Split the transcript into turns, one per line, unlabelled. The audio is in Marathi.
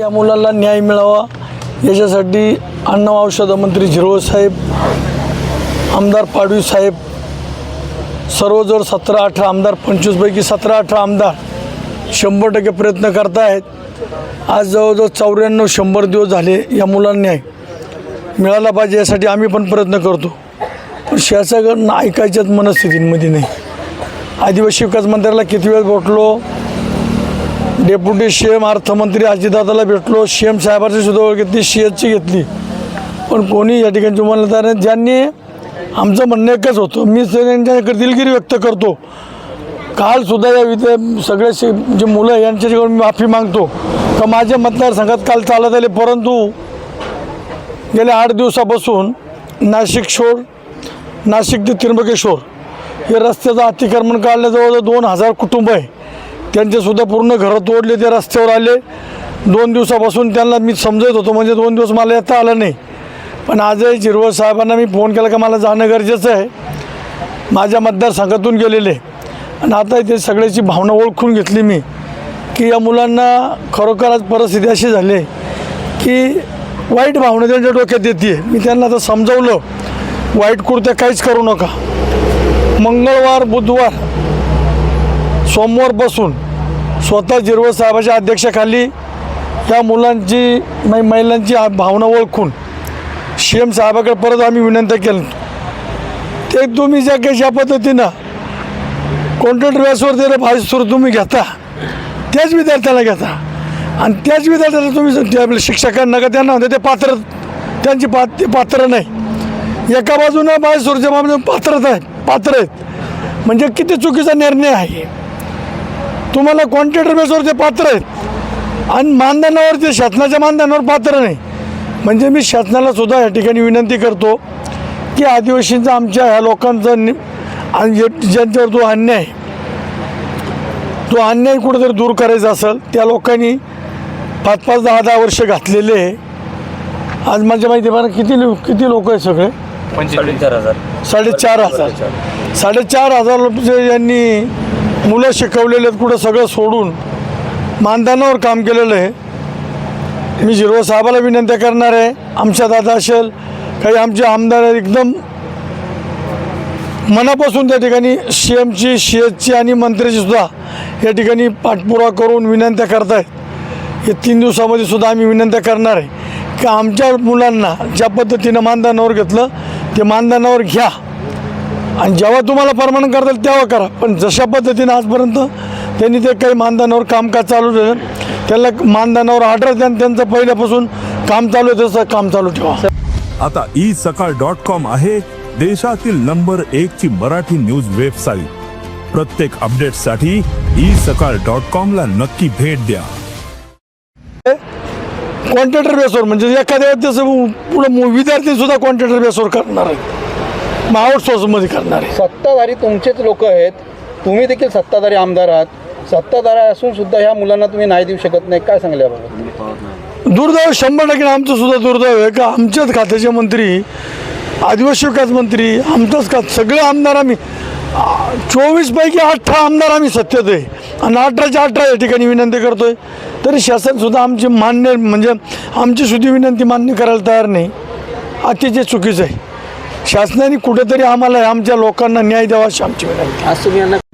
या मुलाला न्याय मिळावा. याच्यासाठी अन्न औषध मंत्री झिरवळ साहेब आमदार पाडवी साहेब सर्व सतरा अठरा आमदार पंचवीसपैकी सतरा अठरा आमदार शंभर टक्के प्रयत्न करत आहेत आज जवळजवळ चौऱ्याण्णव शंभर दिवस झाले या मुलांना न्याय मिळाला पाहिजे यासाठी आम्ही पण प्रयत्न करतो. पण शासकडनं ऐकायच्याच मनस्थितीमध्ये नाही. आदिवासी विकास मंत्र्याला किती वेळ भेटलो डेप्युटी सी एम अर्थमंत्री अजितदादाला भेटलो. सी एम साहेबांची सुद्धा ओळख घेतली सी एचची घेतली. पण कोणी या ठिकाणी तुम्हाला तर ज्यांनी आमचं म्हणणं एकच होतं. मी त्यांच्याकडे दिलगिरी व्यक्त करतो. कालसुद्धा या विद्या सगळे शे जे मुलं यांच्याकडून मी माफी मागतो. का माझ्या मतदारसंघात काल चालत आले परंतु गेल्या आठ दिवसापासून नाशिक शोर नाशिक ते त्र्यंबकेश्वर हे रस्त्याचं अतिक्रमण काढलं जवळजवळ दोन हजार कुटुंब आहे. त्यांचेसुद्धा पूर्ण घरं तोडले ते रस्त्यावर आले. दोन दिवसापासून त्यांना मी समजत होतो म्हणजे दोन दिवस मला येता आलं नाही. पण आजही जिरवळ साहेबांना मी फोन केला का मला जाणं गरजेचं आहे. माझ्या मतदारसंघातून गेलेले. आणि आता ते सगळ्याची भावना ओळखून घेतली मी की या मुलांना खरोखर आज परिस्थिती अशी झाली आहे की वाईट भावना त्यांच्या डोक्यात येते. मी त्यांना आता समजावलं वाईट कृत्य काहीच करू नका. मंगळवार बुधवार सोमवारपासून स्वतः जिरवळ साहेबाच्या अध्यक्षाखाली या मुलांची नाही महिलांची भावना ओळखून सी एम साहेबाकडे परत आम्ही विनंती केली. ते तुम्ही ज्या काही ज्या पद्धतीनं कॉन्ट्रॅक्ट व्यासवर दिलं भाजीसूर तुम्ही घेता त्याच विद्यार्थ्याला घेता. आणि त्याच विद्यार्थ्याला तुम्ही आपल्या शिक्षकांना का त्यांना म्हणते ते पात्र त्यांची पा ते पात्र नाही. एका बाजूनं भाजीसूरच्या बाजूने पात्रता आहे पात्र आहेत. म्हणजे किती चुकीचा निर्णय आहे. तुम्हाला कॉन्ट्रॅक्टर बेसवर ते पात्र आहेत आणि मानधनावर ते शासनाच्या मानधनावर पात्र नाही म्हणजे मी शासनाला सुद्धा या ठिकाणी विनंती करतो की आदिवासींचा आमच्या ह्या लोकांचा नि आणि ज्यांच्यावर जो अन्याय आहे, तो अन्याय कुठेतरी दूर करायचा असेल त्या लोकांनी पाच पाच दहा दहा वर्ष घातलेले आहे. आज माझ्या माहिती मला किती लो- किती लोक आहेत सगळे?
साडेचार हजार.
साडेचार हजार. साडेचार हजार रुपये यांनी मुलं शिकवलेले आहेत कुठं सगळं सोडून मानधनावर काम केलेलं आहे. मी झिरवा साहेबाला विनंती करणार आहे आमच्या दादा असेल काही आमचे आमदार एकदम मनापासून त्या ठिकाणी सी एमची सी एचची आणि मंत्र्याची सुद्धा या ठिकाणी पाठपुरा करून विनंत्या करतायत. हे तीन दिवसामध्ये सुद्धा आम्ही विनंत्या करणार आहे की आमच्या मुलांना ज्या पद्धतीनं मानधनावर घेतलं ते मानधनावर घ्या. आणि जेव्हा तुम्हाला परमानंट करता येईल तेव्हा करा. पण जशा पद्धतीनं आजपर्यंत त्यांनी ते काही मानधनावर कामकाज चालू ठेवलं त्याला मानधनावर ऑर्डर द्या त्यांचं पहिल्यापासून काम चालू आहे तसं काम चालू ठेवा.
आता ई सकाळ डॉट कॉम आहे देशातील नंबर एक ची मराठी न्यूज वेबसाईट प्रत्येक अपडेटसाठी ई सकाळ डॉट कॉम ला नक्की भेट द्या.
कॉन्ट्रॅक्टर बेसवर म्हणजे एखाद्या पुढं विद्यार्थी सुद्धा कॉन्ट्रॅक्टर बेसवर करणार आहे मग आउटसोर्समध्ये करणार आहे.
सत्ताधारी तुमचेच लोक आहेत. तुम्ही देखील सत्ताधारी आमदार आहात. सत्ताधारी असून सुद्धा ह्या मुलांना तुम्ही नाही देऊ शकत नाही. काय सांगले
दुर्दैव शंभर टक्के आमचं सुद्धा दुर्दैव आहे का आमच्याच खात्याचे मंत्री आदिवासी विकास मंत्री आमचंच खात सगळे आमदार आम्ही चोवीस पैकी अठरा आमदार आम्ही सत्तेत आहे. आणि अठराच्या अठरा या ठिकाणी विनंती करतोय. तरी शासनसुद्धा आमची मान्य म्हणजे आमची सुद्धा विनंती मान्य करायला तयार नाही. अतिशय चुकीचं आहे. शासनाने कुठेतरी आम्हाला आमच्या लोकांना न्याय द्यावा अशी आमची विनंती